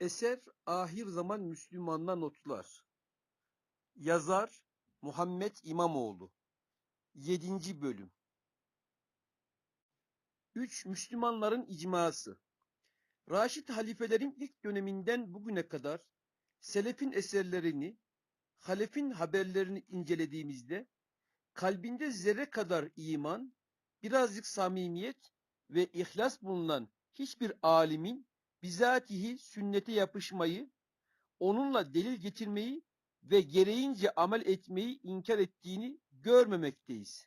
Eser Ahir Zaman Müslümanına Notlar Yazar Muhammed İmamoğlu 7. Bölüm 3. Müslümanların icması Raşid halifelerin ilk döneminden bugüne kadar Selefin eserlerini, Halef'in haberlerini incelediğimizde kalbinde zerre kadar iman, birazcık samimiyet ve ihlas bulunan hiçbir alimin bizatihi sünnete yapışmayı, onunla delil getirmeyi ve gereğince amel etmeyi inkar ettiğini görmemekteyiz.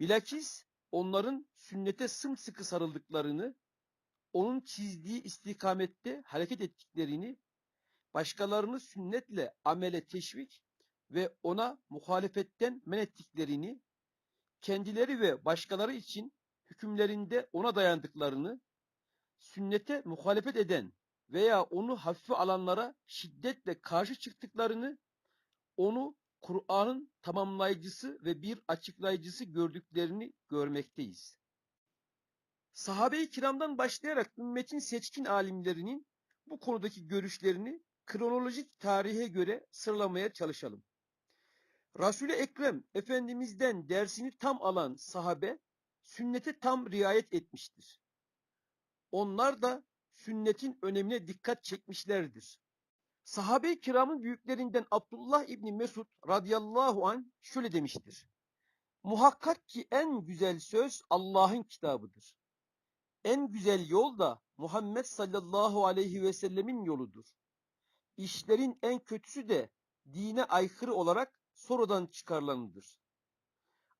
Bilakis onların sünnete sımsıkı sarıldıklarını, onun çizdiği istikamette hareket ettiklerini, başkalarını sünnetle amele teşvik ve ona muhalefetten men ettiklerini, kendileri ve başkaları için hükümlerinde ona dayandıklarını, sünnete muhalefet eden veya onu hafife alanlara şiddetle karşı çıktıklarını, onu Kur'an'ın tamamlayıcısı ve bir açıklayıcısı gördüklerini görmekteyiz. Sahabe-i kiramdan başlayarak ümmetin seçkin alimlerinin bu konudaki görüşlerini kronolojik tarihe göre sıralamaya çalışalım. Resul-i Ekrem Efendimiz'den dersini tam alan sahabe, sünnete tam riayet etmiştir. Onlar da sünnetin önemine dikkat çekmişlerdir. Sahabe-i kiramın büyüklerinden Abdullah İbni Mesud radıyallahu an şöyle demiştir. Muhakkak ki en güzel söz Allah'ın kitabıdır. En güzel yol da Muhammed sallallahu aleyhi ve sellemin yoludur. İşlerin en kötüsü de dine aykırı olarak sonradan çıkarılanıdır.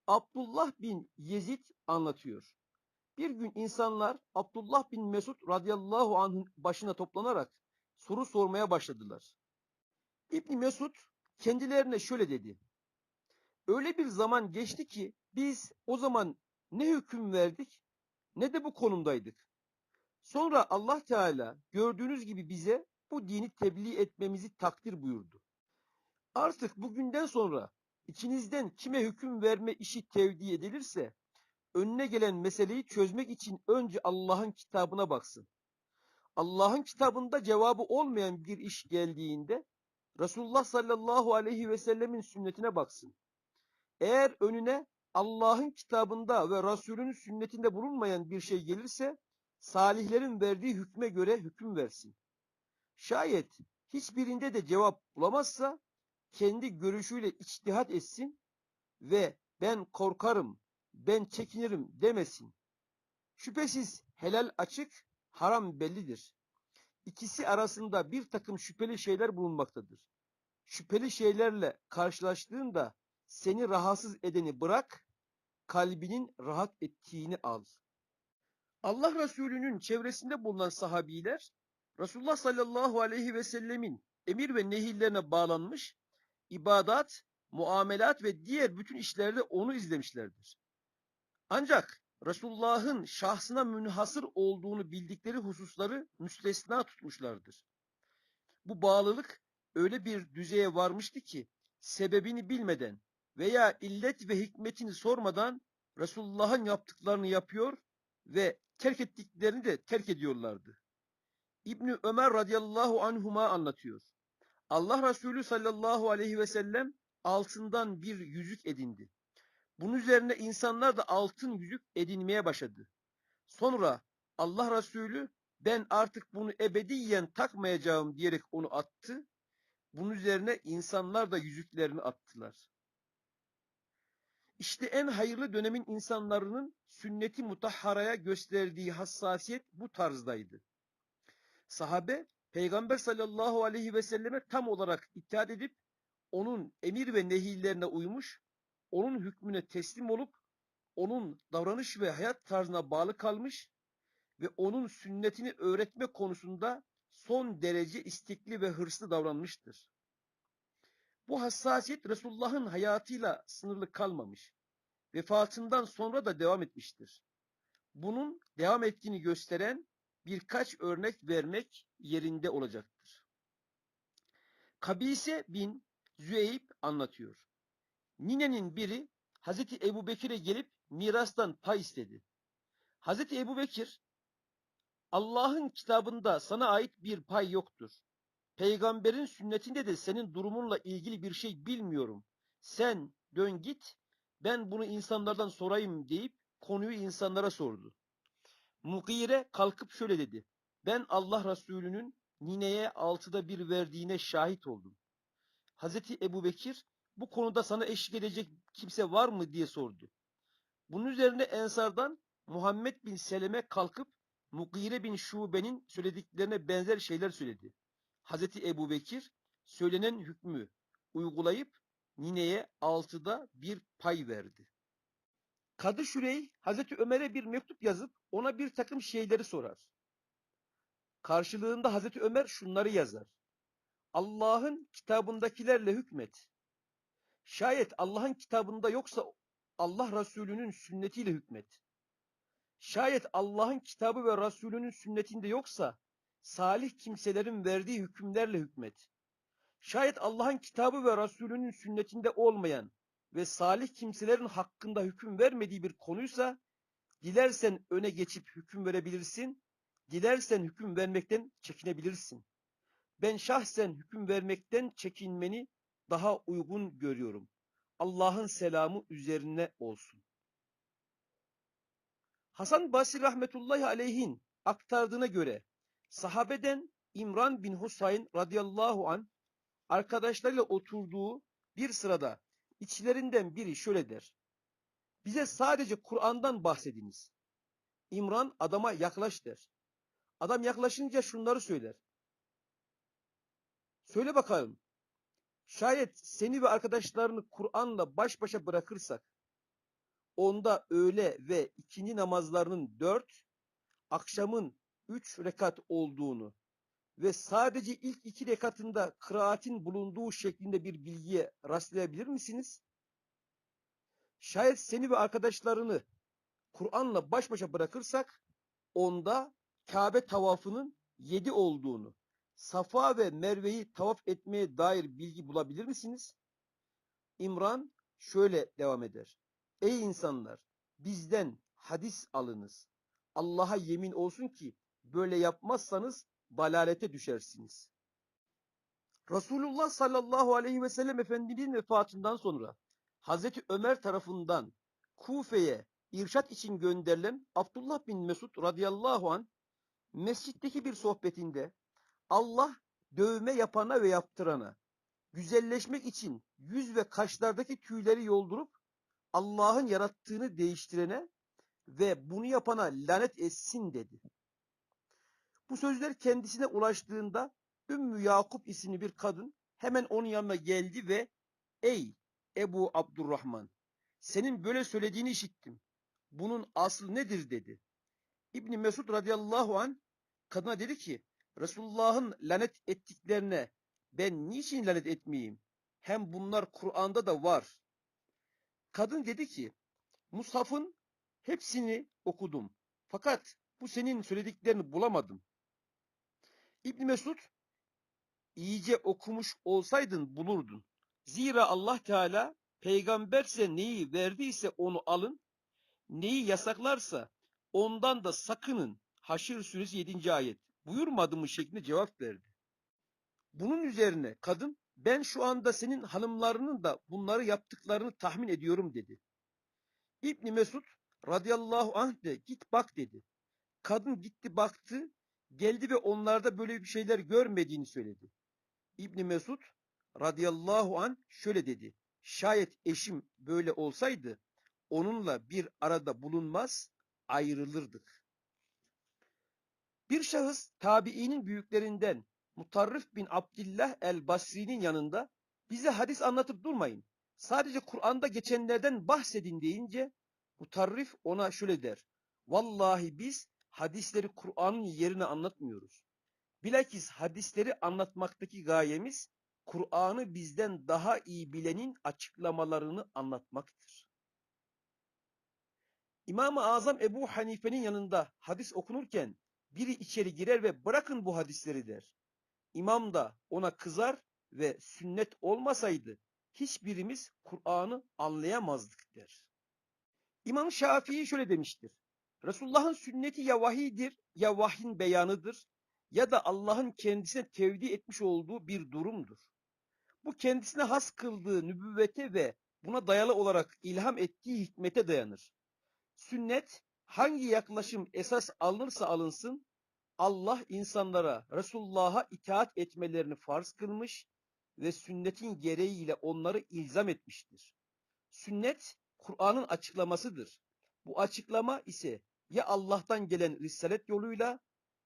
Abdullah bin Yezid anlatıyor. Bir gün insanlar Abdullah bin Mesud radıyallahu anh'ın başına toplanarak soru sormaya başladılar. İbni Mesud kendilerine şöyle dedi. Öyle bir zaman geçti ki biz o zaman ne hüküm verdik ne de bu konumdaydık. Sonra Allah Teala gördüğünüz gibi bize bu dini tebliğ etmemizi takdir buyurdu. Artık bugünden sonra içinizden kime hüküm verme işi tevdi edilirse önüne gelen meseleyi çözmek için önce Allah'ın kitabına baksın. Allah'ın kitabında cevabı olmayan bir iş geldiğinde Resulullah sallallahu aleyhi ve sellemin sünnetine baksın. Eğer önüne Allah'ın kitabında ve Resulünün sünnetinde bulunmayan bir şey gelirse salihlerin verdiği hükme göre hüküm versin. Şayet hiçbirinde de cevap bulamazsa kendi görüşüyle içtihat etsin ve ben korkarım, ben çekinirim demesin. Şüphesiz helal açık, haram bellidir. İkisi arasında bir takım şüpheli şeyler bulunmaktadır. Şüpheli şeylerle karşılaştığında seni rahatsız edeni bırak, kalbinin rahat ettiğini al. Allah Resulü'nün çevresinde bulunan sahabiler, Resulullah sallallahu aleyhi ve sellemin emir ve nehirlerine bağlanmış, ibadat, muamelat ve diğer bütün işlerde onu izlemişlerdir. Ancak Resulullah'ın şahsına münhasır olduğunu bildikleri hususları müstesna tutmuşlardır. Bu bağlılık öyle bir düzeye varmıştı ki sebebini bilmeden veya illet ve hikmetini sormadan Resulullah'ın yaptıklarını yapıyor ve terk ettiklerini de terk ediyorlardı. İbni Ömer radıyallahu anhuma anlatıyor. Allah Resulü sallallahu aleyhi ve sellem altından bir yüzük edindi. Bunun üzerine insanlar da altın yüzük edinmeye başladı. Sonra Allah Resulü ben artık bunu ebediyen takmayacağım diyerek onu attı. Bunun üzerine insanlar da yüzüklerini attılar. İşte en hayırlı dönemin insanların sünneti mutahharaya gösterdiği hassasiyet bu tarzdaydı. Sahabe, Peygamber sallallahu aleyhi ve selleme tam olarak itaat edip, onun emir ve nehirlerine uymuş, onun hükmüne teslim olup, onun davranış ve hayat tarzına bağlı kalmış ve onun sünnetini öğretme konusunda son derece istekli ve hırslı davranmıştır. Bu hassasiyet Resulullah'ın hayatıyla sınırlı kalmamış. Vefatından sonra da devam etmiştir. bunun devam ettiğini gösteren birkaç örnek vermek yerinde olacaktır. Kabise bin Züeyb anlatıyor. Ninenin biri Hazreti Ebu Bekir'e gelip mirastan pay istedi. Hazreti Ebu Bekir, Allah'ın kitabında sana ait bir pay yoktur. Peygamberin sünnetinde de senin durumunla ilgili bir şey bilmiyorum. Sen dön git, ben bunu insanlardan sorayım deyip konuyu insanlara sordu. Mugire kalkıp şöyle dedi. Ben Allah Resulü'nün nineye altıda bir verdiğine şahit oldum. Hazreti Ebu Bekir bu konuda sana eşlik edecek kimse var mı diye sordu. Bunun üzerine Ensar'dan Muhammed bin Seleme kalkıp Mugire bin Şube'nin söylediklerine benzer şeyler söyledi. Hazreti Ebu Bekir söylenen hükmü uygulayıp nineye altıda bir pay verdi. Kadı Şürey Hazreti Ömer'e bir mektup yazıp ona bir takım şeyleri sorar. Karşılığında Hazreti Ömer şunları yazar. Allah'ın kitabındakilerle hükmet. Şayet Allah'ın kitabında yoksa Allah Resulü'nün sünnetiyle hükmet. Şayet Allah'ın kitabı ve Resulü'nün sünnetinde yoksa salih kimselerin verdiği hükümlerle hükmet. Şayet Allah'ın kitabı ve Resulü'nün sünnetinde olmayan ve salih kimselerin hakkında hüküm vermediği bir konuysa dilersen öne geçip hüküm verebilirsin, dilersen hüküm vermekten çekinebilirsin. Ben şahsen hüküm vermekten çekinmeni daha uygun görüyorum. Allah'ın selamı üzerine olsun. Hasan Basri rahmetullahi aleyhin aktardığına göre sahabeden İmran bin Husayn radıyallahu an arkadaşlarıyla oturduğu bir sırada içlerinden biri şöyle der. Bize sadece Kur'an'dan bahsediniz. İmran adama yaklaş der. Adam yaklaşınca şunları söyler. Söyle bakalım. Şayet seni ve arkadaşlarını Kur'an'la baş başa bırakırsak, onda öğle ve ikindi namazlarının dört, akşamın üç rekat olduğunu ve sadece ilk iki rekatında kıraatin bulunduğu şeklinde bir bilgiye rastlayabilir misiniz? Şayet seni ve arkadaşlarını Kur'an'la baş başa bırakırsak, onda Kabe tavafının yedi olduğunu, Safa ve Merve'yi tavaf etmeye dair bilgi bulabilir misiniz? İmran şöyle devam eder. Ey insanlar! Bizden hadis alınız. Allah'a yemin olsun ki böyle yapmazsanız dalalete düşersiniz. Resulullah sallallahu aleyhi ve sellem Efendimizin vefatından sonra Hazreti Ömer tarafından Kufe'ye irşat için gönderilen Abdullah bin Mesud radıyallahu an mescitteki bir sohbetinde Allah dövme yapana ve yaptırana güzelleşmek için yüz ve kaşlardaki tüyleri yoldurup Allah'ın yarattığını değiştirene ve bunu yapana lanet etsin dedi. Bu sözler kendisine ulaştığında Ümmü Yakup isimli bir kadın hemen onun yanına geldi ve ey Ebu Abdurrahman senin böyle söylediğini işittim. Bunun aslı nedir dedi. İbni Mesud radıyallahu an kadına dedi ki Resulullah'ın lanet ettiklerine ben niçin lanet etmeyeyim? Hem bunlar Kur'an'da da var. Kadın dedi ki Mushaf'ın hepsini okudum. Fakat bu senin söylediklerini bulamadım. İbn Mesud iyice okumuş olsaydın bulurdun. Zira Allah Teala peygamberse neyi verdiyse onu alın, neyi yasaklarsa ondan da sakının. Haşr suresi 7. ayet. Buyurmadı mı şeklinde cevap verdi. Bunun üzerine kadın ben şu anda senin hanımlarının da bunları yaptıklarını tahmin ediyorum dedi. İbni Mesud radıyallahu anh de git bak dedi. Kadın gitti baktı geldi ve onlarda böyle bir şeyler görmediğini söyledi. İbni Mesud radıyallahu an şöyle dedi. Şayet eşim böyle olsaydı onunla bir arada bulunmaz ayrılırdık. Bir şahıs tabiinin büyüklerinden Mutarrif bin Abdillah el-Basri'nin yanında bize hadis anlatıp durmayın. Sadece Kur'an'da geçenlerden bahsedin deyince Mutarrif ona şöyle der. Vallahi biz hadisleri Kur'an'ın yerine anlatmıyoruz. Bilakis hadisleri anlatmaktaki gayemiz Kur'an'ı bizden daha iyi bilenin açıklamalarını anlatmaktır. İmam-ı Azam Ebu Hanife'nin yanında hadis okunurken biri içeri girer ve bırakın bu hadisleri der. İmam da ona kızar ve sünnet olmasaydı hiçbirimiz Kur'an'ı anlayamazdık der. İmam Şafii şöyle demiştir. Resulullah'ın sünneti ya vahidir ya vahyin beyanıdır ya da Allah'ın kendisine tevdi etmiş olduğu bir durumdur. Bu kendisine has kıldığı nübüvvete ve buna dayalı olarak ilham ettiği hikmete dayanır. Sünnet hangi yaklaşım esas alınırsa alınsın Allah insanlara Resulullah'a itaat etmelerini farz kılmış ve sünnetin gereğiyle onları ilzam etmiştir. Sünnet Kur'an'ın açıklamasıdır. Bu açıklama ise ya Allah'tan gelen risalet yoluyla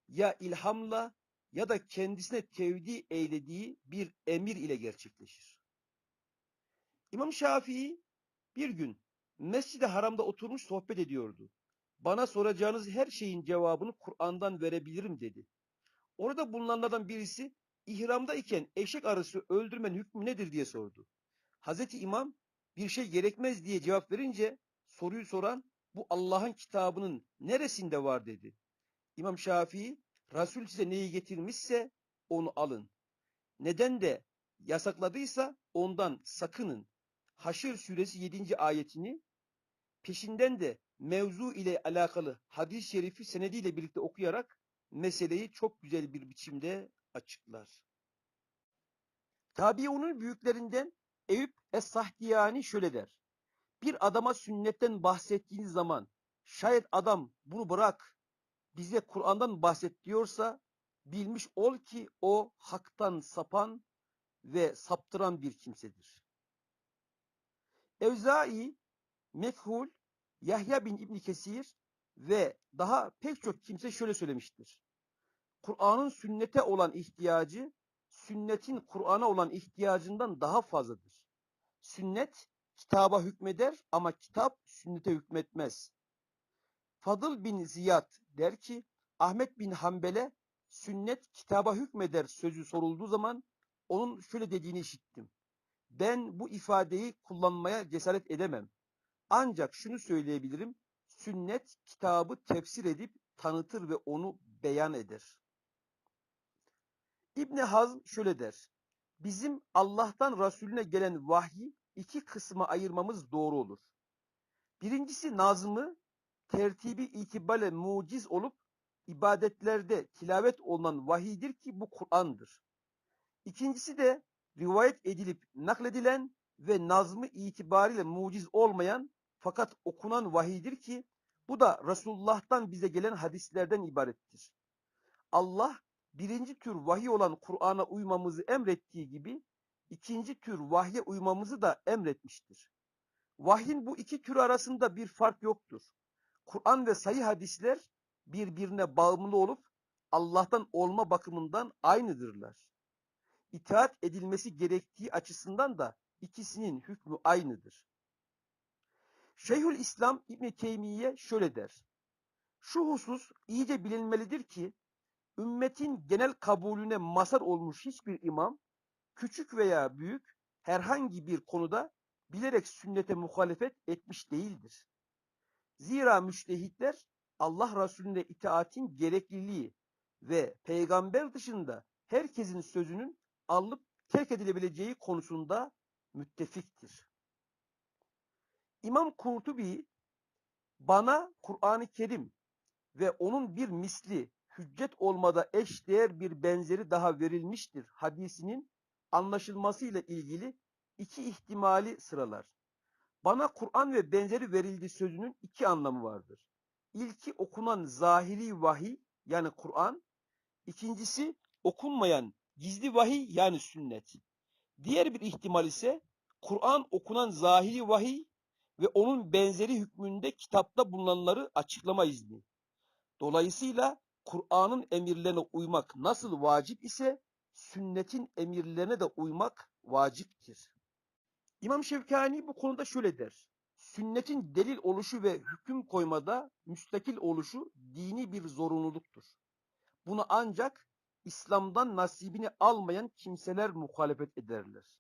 ya ilhamla ya da kendisine tevdi eylediği bir emir ile gerçekleşir. İmam Şafii bir gün Mescid-i Haram'da oturmuş sohbet ediyordu. Bana soracağınız her şeyin cevabını Kur'an'dan verebilirim dedi. Orada bulunanlardan birisi ihramda iken eşek arısı öldürmenin hükmü nedir diye sordu. Hazreti İmam bir şey gerekmez diye cevap verince soruyu soran bu Allah'ın kitabının neresinde var dedi. İmam Şafii Resul size neyi getirmişse onu alın. Neden de yasakladıysa ondan sakının. Haşr suresi 7. ayetini peşinden de mevzu ile alakalı hadis-i şerifi senediyle birlikte okuyarak meseleyi çok güzel bir biçimde açıklar. Tabiunun büyüklerinden Eyüp Es-Sahdiyani şöyle der. Bir adama sünnetten bahsettiğiniz zaman şayet adam bunu bırak bize Kur'an'dan bahset diyorsa bilmiş ol ki o haktan sapan ve saptıran bir kimsedir. Evzai, Mefhul, Yahya bin İbni Kesir ve daha pek çok kimse şöyle söylemiştir. Kur'an'ın sünnete olan ihtiyacı, sünnetin Kur'an'a olan ihtiyacından daha fazladır. Sünnet kitaba hükmeder ama kitap sünnete hükmetmez. Fadıl bin Ziyad der ki, Ahmet bin Hanbel'e sünnet kitaba hükmeder sözü sorulduğu zaman onun şöyle dediğini işittim. Ben bu ifadeyi kullanmaya cesaret edemem. Ancak şunu söyleyebilirim. Sünnet kitabı tefsir edip tanıtır ve onu beyan eder. İbn Hazm şöyle der. Bizim Allah'tan Resulüne gelen vahyi iki kısma ayırmamız doğru olur. Birincisi nazmı, tertibi itibariyle muciz olup ibadetlerde tilavet olunan vahiydir ki bu Kur'an'dır. İkincisi de rivayet edilip nakledilen ve nazmı itibariyle muciz olmayan fakat okunan vahiydir ki bu da Resulullah'tan bize gelen hadislerden ibarettir. Allah birinci tür vahiy olan Kur'an'a uymamızı emrettiği gibi ikinci tür vahye uymamızı da emretmiştir. Vahyin bu iki tür arasında bir fark yoktur. Kur'an ve sayı hadisler birbirine bağımlı olup Allah'tan olma bakımından aynıdırlar. İtaat edilmesi gerektiği açısından da ikisinin hükmü aynıdır. Şeyhül İslam İbn Teymiye şöyle der. Şu husus iyice bilinmelidir ki ümmetin genel kabulüne mazhar olmuş hiçbir imam küçük veya büyük herhangi bir konuda bilerek sünnete muhalefet etmiş değildir. Zira müştehitler Allah Resulüne itaatin gerekliliği ve peygamber dışında herkesin sözünün alıp terk edilebileceği konusunda müttefiktir. İmam Kurtubi bana Kur'an-ı Kerim ve onun bir misli hüccet olmada eş değer bir benzeri daha verilmiştir hadisinin anlaşılmasıyla ilgili iki ihtimali sıralar. Bana Kur'an ve benzeri verildi sözünün iki anlamı vardır. İlki okunan zahiri vahiy yani Kur'an, ikincisi okunmayan gizli vahiy yani sünnet. Diğer bir ihtimal ise Kur'an okunan zahiri vahiy ve onun benzeri hükmünde kitapta bulunanları açıklama izni. Dolayısıyla Kur'an'ın emirlerine uymak nasıl vacip ise sünnetin emirlerine de uymak vaciptir. İmam Şevkani bu konuda şöyle der. Sünnetin delil oluşu ve hüküm koymada müstakil oluşu dini bir zorunluluktur. Bunu ancak İslam'dan nasibini almayan kimseler muhalefet ederler.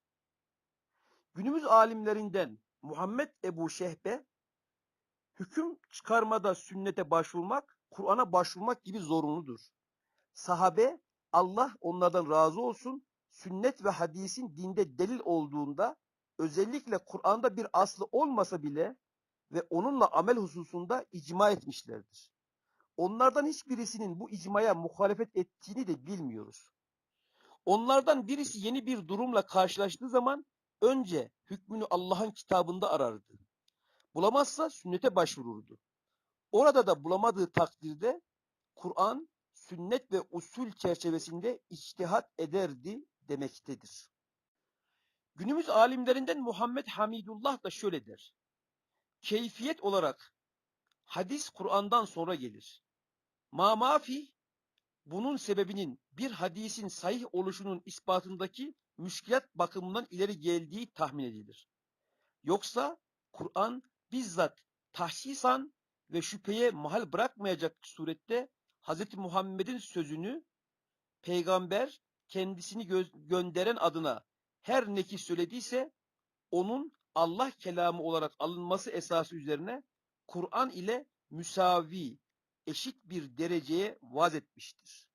Günümüz alimlerinden Muhammed Ebu Şehbe Hüküm çıkarmada sünnete başvurmak, Kur'an'a başvurmak gibi zorunludur. Sahabe, Allah onlardan razı olsun, sünnet ve hadisin dinde delil olduğunda, özellikle Kur'an'da bir aslı olmasa bile ve onunla amel hususunda icma etmişlerdir. Onlardan hiçbirisinin bu icmaya muhalefet ettiğini de bilmiyoruz. Onlardan birisi yeni bir durumla karşılaştığı zaman önce hükmünü Allah'ın kitabında arardı. Bulamazsa sünnete başvururdu. Orada da bulamadığı takdirde Kur'an, sünnet ve usul çerçevesinde içtihat ederdi demektedir. Günümüz alimlerinden Muhammed Hamidullah da şöyle der. Keyfiyet olarak hadis Kur'an'dan sonra gelir. Ma mafi bunun sebebinin bir hadisin sahih oluşunun ispatındaki müşkilat bakımından ileri geldiği tahmin edilir. Yoksa Kur'an bizzat tahsisan ve şüpheye mahal bırakmayacak surette Hz. Muhammed'in sözünü peygamber kendisini gö- gönderen adına her ne ki söylediyse onun Allah kelamı olarak alınması esası üzerine Kur'an ile müsavi, eşit bir dereceye vaz etmiştir.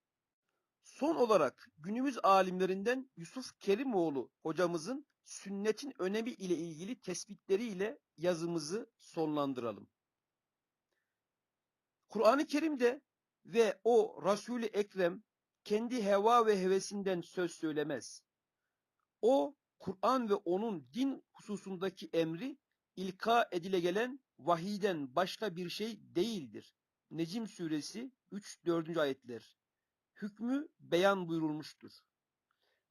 Son olarak günümüz alimlerinden Yusuf Kerimoğlu hocamızın sünnetin önemi ile ilgili tespitleriyle yazımızı sonlandıralım. Kur'an-ı Kerim'de ve o Resul-i Ekrem kendi heva ve hevesinden söz söylemez. O Kur'an ve onun din hususundaki emri ilka edile gelen vahiden başka bir şey değildir. Necim suresi 3-4. ayetler. Hükmü beyan buyurulmuştur.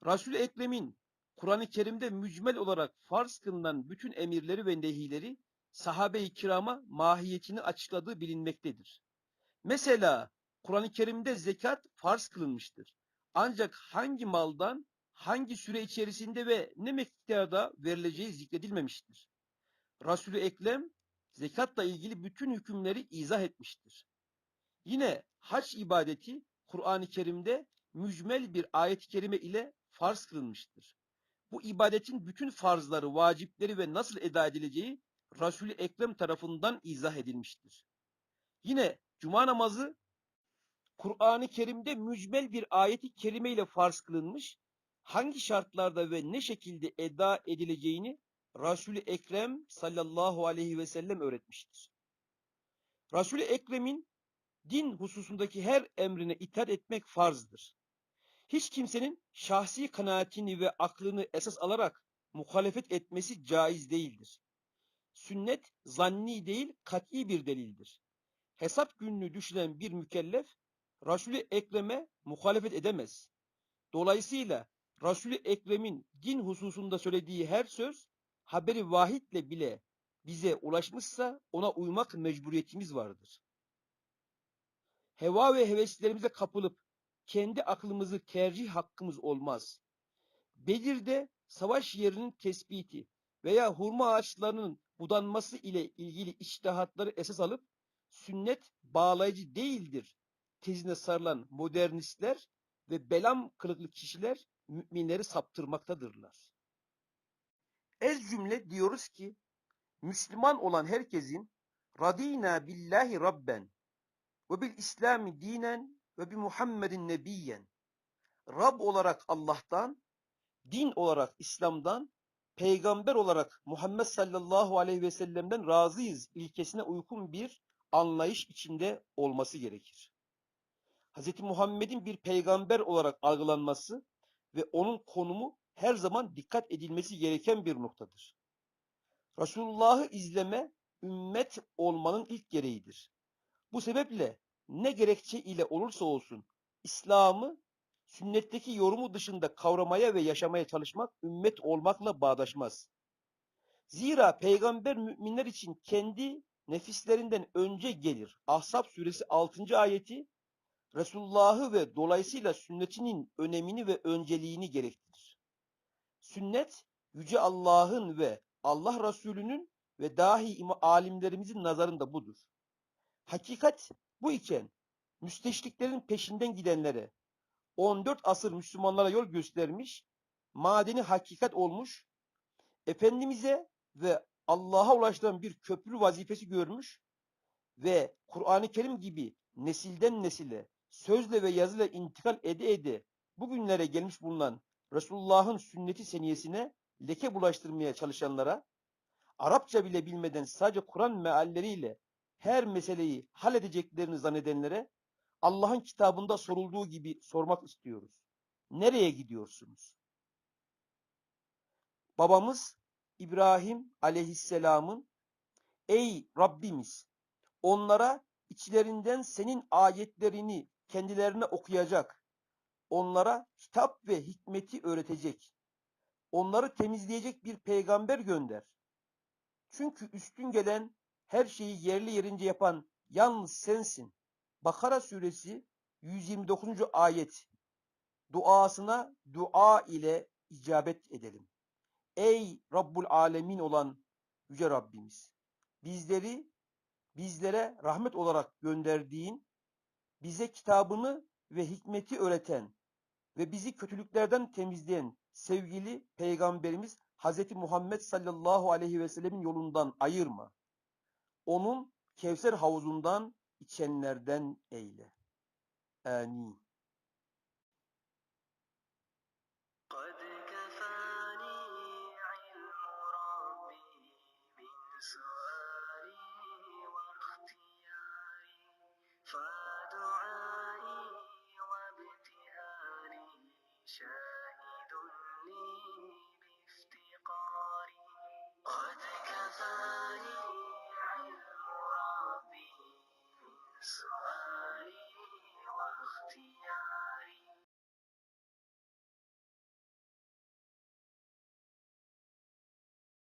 Resul-i Ekrem'in Kur'an-ı Kerim'de mücmel olarak farz kılınan bütün emirleri ve nehileri sahabe-i kirama mahiyetini açıkladığı bilinmektedir. Mesela Kur'an-ı Kerim'de zekat farz kılınmıştır. Ancak hangi maldan, hangi süre içerisinde ve ne miktarda verileceği zikredilmemiştir. Resulü Ekrem zekatla ilgili bütün hükümleri izah etmiştir. Yine hac ibadeti Kur'an-ı Kerim'de mücmel bir ayet-i kerime ile farz kılınmıştır. Bu ibadetin bütün farzları, vacipleri ve nasıl eda edileceği Resulü Ekrem tarafından izah edilmiştir. Yine cuma namazı Kur'an-ı Kerim'de mücmel bir ayeti kerime ile farz kılınmış, hangi şartlarda ve ne şekilde eda edileceğini Resul-i Ekrem sallallahu aleyhi ve sellem öğretmiştir. Resul-i Ekrem'in din hususundaki her emrine itaat etmek farzdır. Hiç kimsenin şahsi kanaatini ve aklını esas alarak muhalefet etmesi caiz değildir. Sünnet zanni değil kat'i bir delildir. Hesap gününü düşünen bir mükellef Resul-i Ekrem'e muhalefet edemez. Dolayısıyla Resul-i Ekrem'in din hususunda söylediği her söz haberi vahitle bile bize ulaşmışsa ona uymak mecburiyetimiz vardır. Heva ve heveslerimize kapılıp kendi aklımızı tercih hakkımız olmaz. Bedir'de savaş yerinin tespiti veya hurma ağaçlarının budanması ile ilgili içtihatları esas alıp sünnet bağlayıcı değildir tezine sarılan modernistler ve belam kılıklı kişiler müminleri saptırmaktadırlar. Ez cümle diyoruz ki Müslüman olan herkesin radina billahi rabben ve bil İslami dinen ve bi Muhammedin nebiyyen Rab olarak Allah'tan, din olarak İslam'dan, peygamber olarak Muhammed sallallahu aleyhi ve sellem'den razıyız ilkesine uygun bir anlayış içinde olması gerekir. Hz. Muhammed'in bir peygamber olarak algılanması ve onun konumu her zaman dikkat edilmesi gereken bir noktadır. Resulullah'ı izleme ümmet olmanın ilk gereğidir. Bu sebeple ne gerekçe ile olursa olsun İslam'ı sünnetteki yorumu dışında kavramaya ve yaşamaya çalışmak ümmet olmakla bağdaşmaz. Zira peygamber müminler için kendi nefislerinden önce gelir. Ahzab suresi 6. ayeti Resulullah'ı ve dolayısıyla sünnetinin önemini ve önceliğini gerektirir. Sünnet, Yüce Allah'ın ve Allah Resulü'nün ve dahi alimlerimizin nazarında budur. Hakikat bu iken, müsteşriklerin peşinden gidenlere, 14 asır Müslümanlara yol göstermiş, madeni hakikat olmuş, Efendimiz'e ve Allah'a ulaştıran bir köprü vazifesi görmüş, ve Kur'an-ı Kerim gibi nesilden nesile sözle ve yazıyla intikal ede ede bugünlere gelmiş bulunan Resulullah'ın sünneti seniyesine leke bulaştırmaya çalışanlara, Arapça bile bilmeden sadece Kur'an mealleriyle her meseleyi halledeceklerini zannedenlere Allah'ın kitabında sorulduğu gibi sormak istiyoruz. Nereye gidiyorsunuz? Babamız İbrahim aleyhisselamın Ey Rabbimiz onlara içlerinden senin ayetlerini kendilerine okuyacak, onlara kitap ve hikmeti öğretecek, onları temizleyecek bir peygamber gönder. Çünkü üstün gelen her şeyi yerli yerince yapan yalnız sensin. Bakara suresi 129. ayet. Duasına dua ile icabet edelim. Ey Rabbul Alemin olan Yüce Rabbimiz! Bizleri bizlere rahmet olarak gönderdiğin, bize kitabını ve hikmeti öğreten ve bizi kötülüklerden temizleyen sevgili Peygamberimiz Hz. Muhammed sallallahu aleyhi ve sellemin yolundan ayırma. Onun Kevser havuzundan içenlerden eyle. Amin.